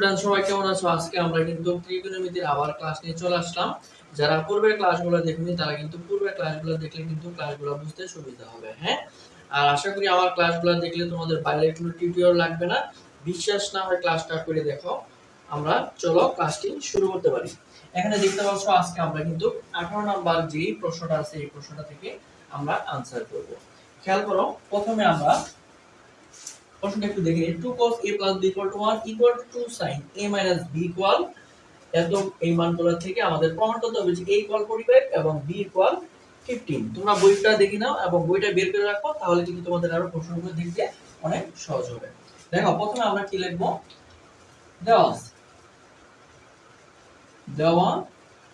Student সবাই কেমন আছো? আজকে আমরা কিন্তু ত্রিকোণমিতির আবার ক্লাস নিয়ে চলে আসলাম। যারা পূর্বের ক্লাসগুলো দেখেনি তারা কিন্তু পূর্বের ক্লাসগুলো দেখলে কিন্তু ক্লাসগুলো বুঝতে সুবিধা হবে হ্যাঁ? আর আশা করি আমার ক্লাসগুলো দেখলে তোমাদের বাইরে কোনো টিউটোরিয়াল লাগবে না। বিশ্বাস না হয় ক্লাসটা করে দেখো। আমরা চলো ক্লাসটি শুরু করতে পারি। এখানে দেখতে পাচ্ছ, আজকে আমরা কিন্তু আঠারো নাম্বার যে প্রশ্নটা আছে, এই প্রশ্নটা থেকে আমরা আনসার করব। খেয়াল করো, প্রথমে আমরা প্রশ্নটা একটু দেখে নিই। 2 cos a plus b equal to 1 equal to 2 sin a minus b equal এত এই মানগুলো থেকে আমাদের প্রমাণ করতে হবে যে a equal 45 এবং b equal 15 তোমরা বইটা দেখে নাও এবং বইটা বের করে রাখো, তাহলে কিন্তু তোমাদের আরও প্রশ্নগুলো দেখতে অনেক সহজ হবে। দেখো, প্রথমে আমরা কি লিখব? দেওয়া দেওয়া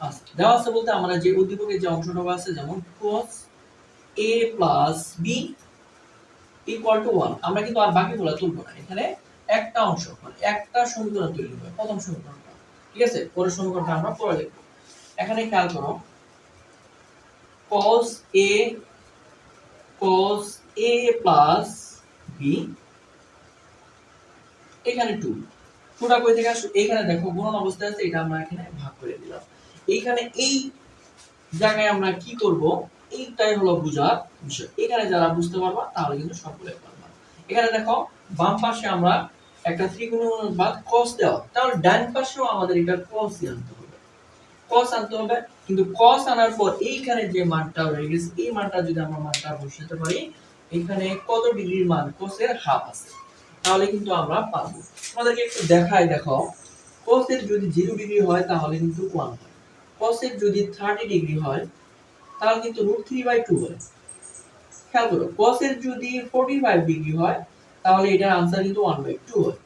আছে। দেওয়া আছে বলতে আমরা যে উদ্দীপকের যে অংশটা আছে, যেমন cos a plus b equal to one আমরা কিন্তু আর বাকিগুলো তুলবো না। এখানে একটা অংশ মানে একটা সমীকরণ তৈরি হবে। প্রথম সমীকরণটা। ঠিক আছে? পরের সমীকরণটা আমরা পরে লিখব এখানে খেয়াল করো। cos a cos a plus b, এখানে 2 টুটা কই থেকে আসো এখানে দেখো, গুণন অবস্থায় আছে, এটা আমরা এখানে ভাগ করে দিলাম। এইখানে এই জায়গায় আমরা কি করব? এইটাই হলো বোঝার বিষয়। এখানে যারা বুঝতে পারবা, তাহলে কিন্তু সকলে পারবা। এখানে দেখো, বাম পাশে আমরা একটা ত্রিকোণমিতিক বাদ cos দেওয়া। তাহলে ডান পাশেও আমাদের এটা cos আনতে হবে। cos আনতে হবে, কিন্তু cos আনার পর এইখানে যে মানটা রয়ে গেছে, এই মানটা যদি আমরা মানটা বসাতে পারি এখানে কত ডিগ্রির মান? cos এর হাফ আছে। তাহলে কিন্তু আমরা পাবো। তোমাদেরকে একটু দেখাই, দেখো। cos এর যদি 0 ডিগ্রি হয়, তাহলে কিন্তু 1 হয় cos এর যদি 30 ডিগ্রি হয় তাহলে কিন্তু রুট থ্রি বাই টু হয়। খেয়াল করো এর যদি ফোর্টি ফাইভ ডিগ্রি হয়, তাহলে এটার আনসার কিন্তু ওয়ান বাই টু হয়।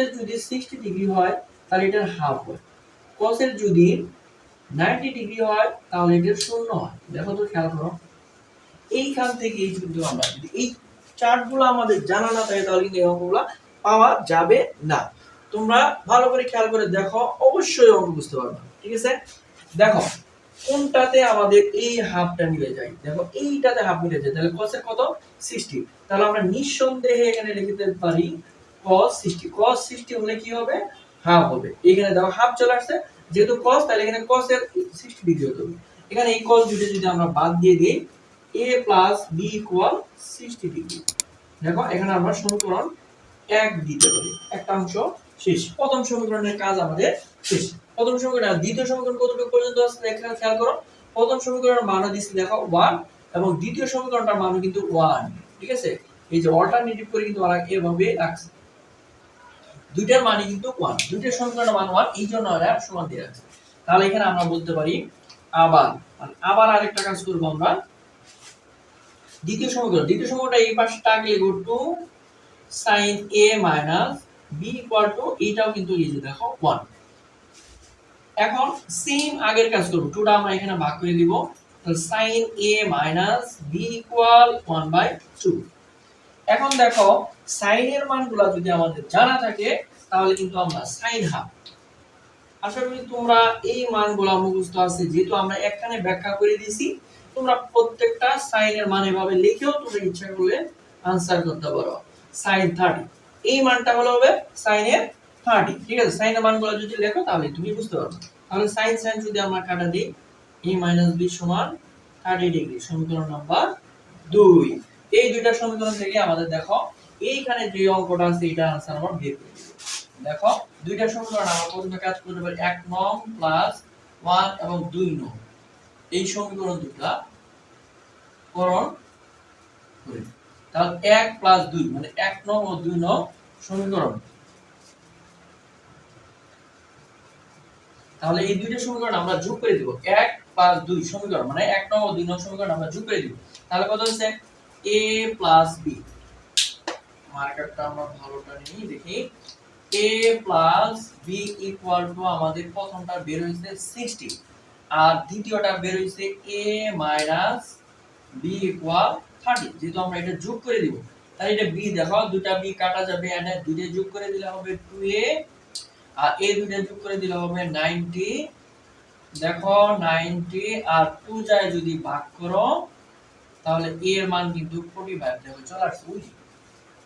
এর যদি সিক্সটি ডিগ্রি হয়, তাহলে এটার হাফ হয়। এর যদি নাইনটি ডিগ্রি হয়, তাহলে এটার শূন্য হয়। দেখো তো, খেয়াল করো। এইখান থেকে এই কিন্তু আমরা যদি এই চার্টগুলো আমাদের জানা না থাকে, তাহলে কিন্তু এই অঙ্কগুলো পাওয়া যাবে না। তোমরা ভালো করে খেয়াল করে দেখো, অবশ্যই অঙ্ক বুঝতে পারবে। ঠিক আছে? দেখো কোনটাতে আমাদের এই হাফটা মিলে যায়? দেখো, এইটাতে হাফ মিলে যায়, তাহলে এর কত? 60 তাহলে আমরা নিঃসন্দেহে এখানে লিখতে পারি cos 60 cos 60 হলে কি হবে? হাফ হবে। এখানে দেখো, হাফ চলে আসছে। যেহেতু cos, তাহলে এখানে এর 60 ডিগ্রি হতে হবে। এখানে এই cos দুটো যদি আমরা বাদ দিয়ে দিই A plus B b 60 degree দেখো, এখানে আমরা সমীকরণ এক দিতে পারি। একটা অংশ শেষ। প্রথম সমীকরণের কাজ আমাদের শেষ। প্রথম সমীকরণ দ্বিতীয় সমীকরণ কতটুকু পর্যন্ত আছে এখানে খেয়াল করো। প্রথম সমীকরণের মানও দিচ্ছি, দেখো 1 এবং দ্বিতীয় সমীকরণটার মানও কিন্তু 1 ঠিক আছে? এই যে অল্টারনেটিভ করে কিন্তু ওরা এভাবে রাখছে। দুইটার মানই কিন্তু 1 দুইটার সমীকরণের মান 1 এই জন্য ওরা সমান দিয়ে রাখছে। তাহলে এখানে আমরা বলতে পারি আবার মানে আবার আরেকটা কাজ করব আমরা। দ্বিতীয় সমীকরণ, দ্বিতীয় সমীকরণটা এই পাশে টাকলে গো টু sin a minus b equal to এটাও কিন্তু যে দেখো 1 এখন সেম আগের কাজ করব। টুটা আমরা এখানে ভাগ করে দিব sin a minus b equal 1 by 2 এখন দেখো এর মানগুলো যদি আমাদের জানা থাকে, তাহলে কিন্তু আমরা sin হাফ। আশা করি তোমরা এই মানগুলো মুখস্থ আছে। যেহেতু আমরা এখানে ব্যাখ্যা করে দিয়েছি, তোমরা প্রত্যেকটা এর মান এভাবে লিখেও তোমরা ইচ্ছা করলে আনসার করতে পারো। sin 30 এই মানটা হলো হবে sin 30 ঠিক আছে? Sin এর মানগুলো যদি লেখো তাহলে তুমি বুঝতে পারবে। তাহলে sin sin যদি আমরা কাটা দিই, a b সমান 30 ডিগ্রি সমীকরণ নাম্বার 2 এই দুইটা সমীকরণ থেকে আমাদের দেখো, এইখানে যে অঙ্কটা আছে এটা আনসার আমরা বের করে দেখো, দুইটা সমীকরণ আমরা প্রথমে কাজ করতে পারি 1 নং প্লাস 1 এবং 2 নং। এই সমীকরণ দুটা করণ করি তাহলে 1 প্লাস 2 মানে 1 নং ও 2 নং সমীকরণ। তাহলে এই দুইটা সমীকরণ আমরা যোগ করে দিব। 1 প্লাস 2 সমীকরণ মানে 1 নং ও 2 নং সমীকরণ আমরা যোগ করে দিব। তাহলে কত হচ্ছে? A প্লাস b মার্কারটা আমরা ভালোটা নিই, দেখি। A plus b equal to আমাদের প্রথমটা বের হয়েছে 60 আর দ্বিতীয়টা বের হয়েছে a মাইনাস b ইকুয়াল 30 যেহেতু আমরা এটা যোগ করে দিব, তাহলে এটা b দেখো, দুটা b কাটা যাবে দুইটা যোগ করে দিলে হবে 2a আর a দুইটা যোগ করে দিলে হবে 90 দেখো 90 আর 2 যায় যদি ভাগ করো, তাহলে a এর মান কিন্তু 45 দেখো চলে আসছে ওই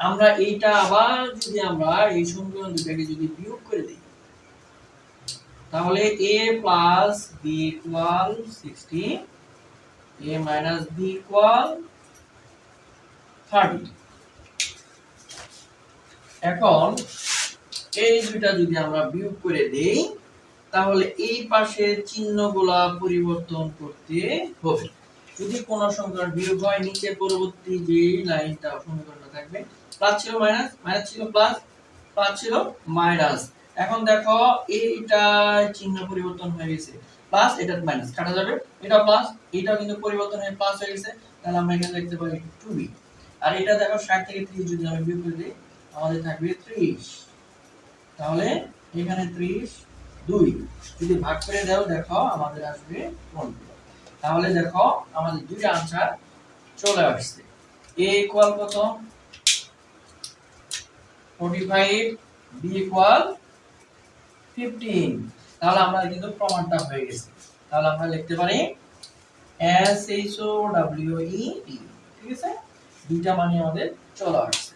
আমরা এইটা আবার যদি আমরা এই সমীকরণ দুটাকে যদি বিয়োগ করে দিই, তাহলে a plus B equal sixty, A minus B equal thirty. এখন এই দুইটা যদি আমরা বিয়োগ করে দেই, তাহলে এই পাশের চিহ্নগুলা পরিবর্তন করতে হবে। যদি কোন সংখ্যার বিয়োগ হয়, নিচে পরবর্তী যে লাইনটা সমীকরণটা থাকবে প্লাস ছিল মাইনাস মাইনাস ছিল প্লাস প্লাস ছিল মাইনাস এখন দেখো, এইটা চিহ্ন পরিবর্তন হয়ে গেছে। প্লাস এটা মাইনাস কাটা যাবে। এটা প্লাস এটাও কিন্তু পরিবর্তন হয়ে প্লাস হয়ে গেছে। তাহলে আমরা এখানে লিখতে পারি 2b আর এটা দেখো 60 থেকে 30 যদি আমি বিয়োগ করে দিই, আমাদের থাকবে 30 তাহলে এখানে 30 দুই। যদি ভাগ করে দাও, দেখো আমাদের আসবে 15 তাহলে দেখো আমাদের দুইটা আনসার চলে আসছে। a ইকুয়াল কত? 45 b ইকুয়াল 15 তাহলে আমরা কিন্তু প্রমাণটা হয়ে গেছে। তাহলে আমরা লিখতে পারি S H O W E ঠিক আছে? দুইটা মানে আমাদের চলে আসছে।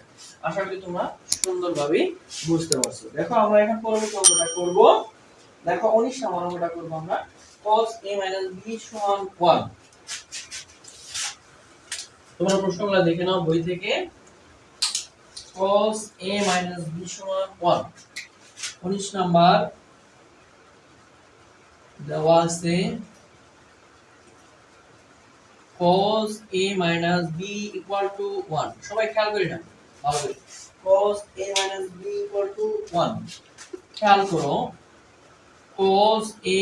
আশা করি তোমরা সুন্দরভাবে বুঝতে পারছ। দেখো, আমরা এখন পরবর্তী অঙ্কটা করব। দেখো 19 নম্বর অঙ্কটা করব আমরা। cos a b সমান 1 তোমরা প্রশ্নগুলো দেখে নাও বই থেকে। cos a b সমান 1 19 নাম্বার দেওয়া আছে, cos a b equal to 1 সবাই খেয়াল করে না ভালো করে cos a b equal to 1 খেয়াল করো, cos a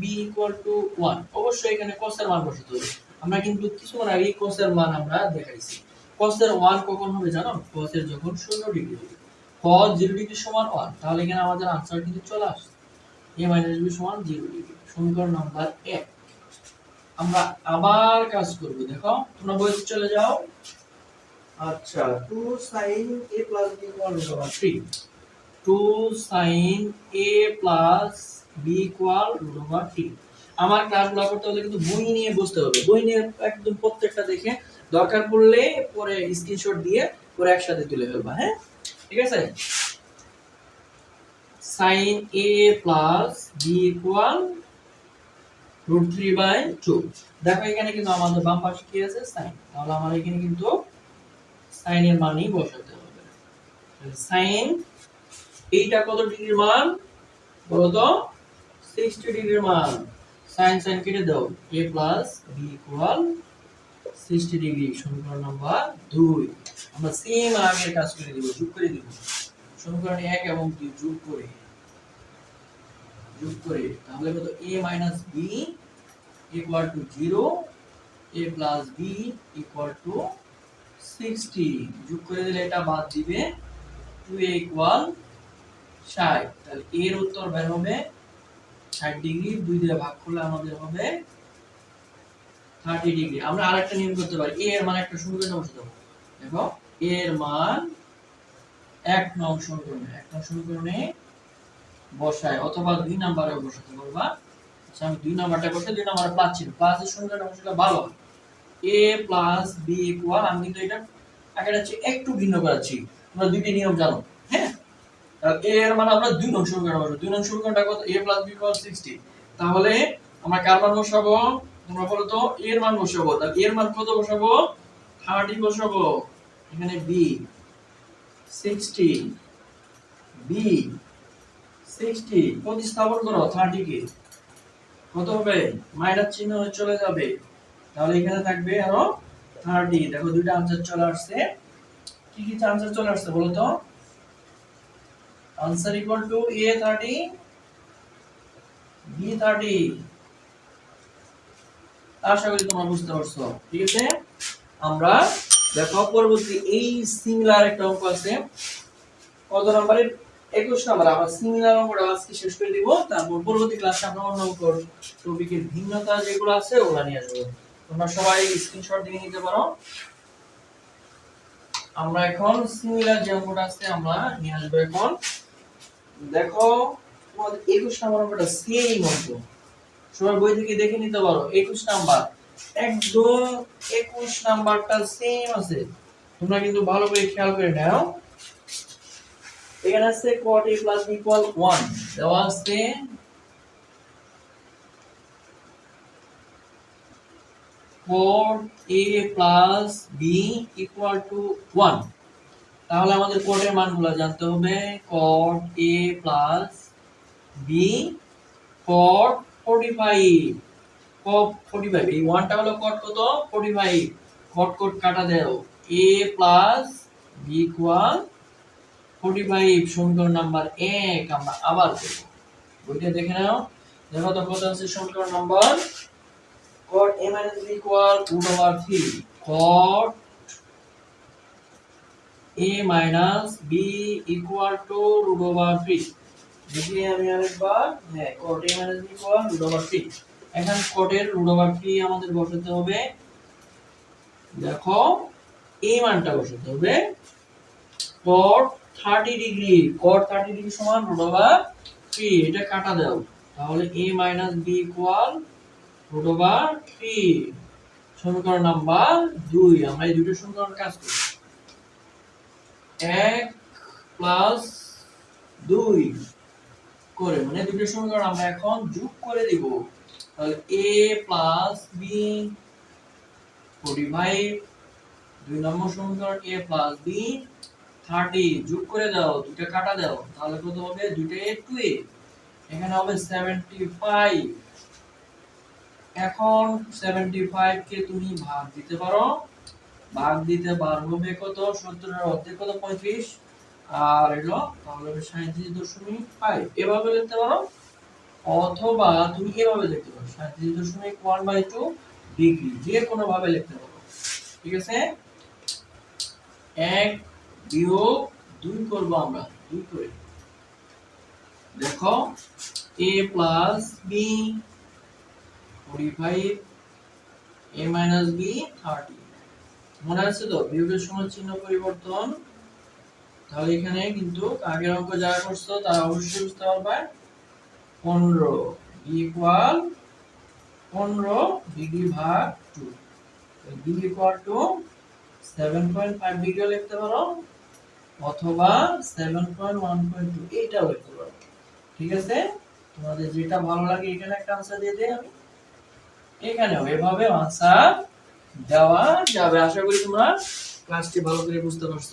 b equal to 1 অবশ্যই এখানে cos এর মান আমরা কিন্তু কিছুক্ষণ আগে cos এর মান আমরা দেখাইছি। cos এর 1 কখন হবে জানো? cos এর যখন 0 ডিগ্রি হবে। cos 0 ডিগ্রি সমান 1 তাহলে এখানে আমাদের আনসার কিন্তু চলে a b সমান 0 ডিগ্রি সমীকরণ নাম্বার 1 আমরা আবার কাজ করব, দেখো, তোমরা বইতে চলে যাও। আচ্ছা 2 sin a b equal to 3 2 sin a b equal root over 3 আমার ক্লাসগুলো করতে হলে কিন্তু বই নিয়ে বসতে হবে। বই নিয়ে একদম প্রত্যেকটা দেখে দরকার পড়লে পরে স্ক্রিনশট দিয়ে পরে একসাথে তুলে ফেলবা হ্যাঁ? ঠিক আছে? sin a plus b equal root three by two দেখো এখানে কিন্তু আমাদের বাম পাশে কি আছে? সাইন তাহলে আমার এখানে কিন্তু সাইনের মানই বসাতে হবে। সাইন এইটা কত ডিগ্রির মান? বলো তো সিক্সটি ডিগ্রির মান। সাইন সাইন কেটে দাও। A plus B equal sixty degree, সমীকরণ নাম্বার দুই। আমরা সেম আগের কাজ করে দিব, যোগ করে দিব। সমীকরণ এক এবং দুই যোগ করে যোগ করে, তাহলে কত? A minus b equal to zero a plus b equal to sixty যোগ করে দিলে এটা বাদ দিবে টু a ইকুয়াল ষাট। তাহলে এর উত্তর বের হবে ষাট ডিগ্রি, দুই দিয়ে ভাগ করলে আমাদের হবে থার্টি ডিগ্রি। আমরা আরেকটা নিয়ম করতে পারি। এর মান একটা সমীকরণে বসে দেবো। দেখো এর মান এক নং সমীকরণে, এক নং সমীকরণে বসায়, অথবা দুই নাম্বারে বসাতে পারবা। আচ্ছা আমি দুই নাম্বারটা বসে, দুই নাম্বার প্লাস ছিল। প্লাস এর সংখ্যাটা বসালে ভালো হয়। A প্লাস b ইকুয়াল আমি কিন্তু এটা হচ্ছে একটু ভিন্ন করাচ্ছি। তোমরা দুইটি নিয়ম জানো হ্যাঁ? a এর মান আমরা দুই নং সমীকরণ দুই নং সমীকরণটা কত? A প্লাস b ইকুয়াল 60 তাহলে আমরা কার মান বসাবো? তোমরা বলো তো এর মান বসাবো। এর মান কত বসাবো? 30 বসাবো। এখানে b 60 b সিক্সটি প্রতিস্থাপন করো থার্টি কে। কত হবে? মাইনাস চিহ্ন চলে যাবে। তাহলে এখানে থাকবে আরও থার্টি দেখো দুইটা আনসার চলে আসছে। কি কি আনসার চলে আসছে বলো তো? Answer equal to A thirty B thirty আশা করি তোমরা বুঝতে পারছ। ঠিক আছে? আমরা দেখো পরবর্তী এই সিমিলার একটা অঙ্ক আছে। কত নম্বরের একুশ নাম্বার আমরা সিমিলার অঙ্কটা আজকে শেষ করে দিব। তারপর পরবর্তী ক্লাসে আমরা অন্য অঙ্ক টপিকের ভিন্নতা যেগুলো আছে ওগুলো নিয়ে আসব। তোমরা সবাই স্ক্রিনশট দিয়ে নিতে পারো। আমরা এখন সিমিলার যে অঙ্কটা আছে, আমরা নিয়ে আসব এখন। দেখো, তোমাদের একুশ নাম্বার অঙ্কটা সেম অঙ্ক। সবাই বই থেকে দেখে নিতে পারো, একুশ নাম্বার। একদম একুশ নাম্বারটা সেম আছে। তোমরা কিন্তু ভালো করে খেয়াল করে নাও। এখানে আছে plus b equal 1 দেওয়া আছে cot a plus b equal to 1 তাহলে আমাদের এর মানগুলো জানতে হবে। cot a plus b cot 45 cot 45 এই ওয়ানটা হলো cot কত? 45 cot cot কাটা দেও। A plus plus b equal 45 সমীকরণ নাম্বার এক। আমরা আবার বইটা দেখে নাও। দেখো তো কত আছে সমীকরণ number cot a minus b equal root over 3 cot a minus b equal to root over 3 দেখি আমি আরেকবার হ্যাঁ cot a minus b equal root over 3 এখন cot এর root over 3 আমাদের বসাতে হবে দেখো এই মানটা বসাতে হবে cot 30 ডিগ্রি cot 30 ডিগ্রি সমান root over 3 এটা কাটা দাও তাহলে a minus b equal over 3 সমীকরণ নাম্বার 2 আমরা এই দুটো সমীকরণ কাজ করি। 1 প্লাস 2 করে মানে দুটো সমীকরণ আমরা এখন যোগ করে দিব। তাহলে a প্লাস b 45 দুই নম্বর সমীকরণ a প্লাস b 30 যোগ করে দাও দুটো কাটা দাও। তাহলে কত হবে? দুটো a 2a এখানে হবে 75 এখন 75 কে তুমি ভাগ দিতে পারো। ভাগ দিতে বার হবে কত? 70 এর অর্ধেক কত? 35 আর এলো তাহলে হবে 37.5 এভাবে লিখতে পারো? অথবা তুমি এভাবে লিখতে পারো। 37.1 বাই 2 ডিগ্রি যে কোনো ভাবে লিখতে পারো। ঠিক আছে? এক বিয়োগ দুই করব আমরা। দুই করে। দেখো, a plus B five A minus B thirty মনে আছে তো? বিয়োগের সময় চিহ্ন পরিবর্তন। তাহলে এখানে কিন্তু আগের অঙ্ক যারা করছ, তারা অবশ্যই বুঝতে পারবে। পনেরো ইকুয়াল পনেরো ডিগ্রি ভাগ two B equal to seven point five degree লিখতে পারো, অথবা seven point one point two এইটাও লিখতে পারো। ঠিক আছে? তোমাদের যেটা ভালো লাগে এখানে একটা আনসার দিয়ে দেই আমি। এখানেও এভাবে আনসার দেওয়া যাবে। আশা করি তোমরা ক্লাসটি ভালো করে বুঝতে পারছ।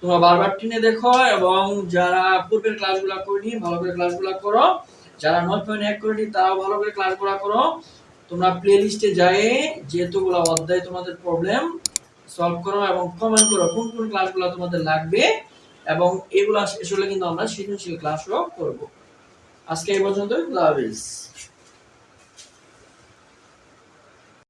তোমরা বারবার টিনে দেখো এবং যারা পূর্বের ক্লাসগুলো করিনি, ভালো করে ক্লাসগুলো করো। যারা নয় পয়েন্ট এক করিনি, তারাও ভালো করে ক্লাসগুলো করো। তোমরা প্লে লিস্টে যাই যেহেতুগুলো অধ্যায় তোমাদের প্রবলেম সলভ করো এবং কমেন্ট করো কোন কোন ক্লাসগুলো তোমাদের লাগবে এবং এগুলো হলে কিন্তু আমরা সৃজনশীল ক্লাসও করব। আজকে এই পর্যন্ত খোলা হাফেজ।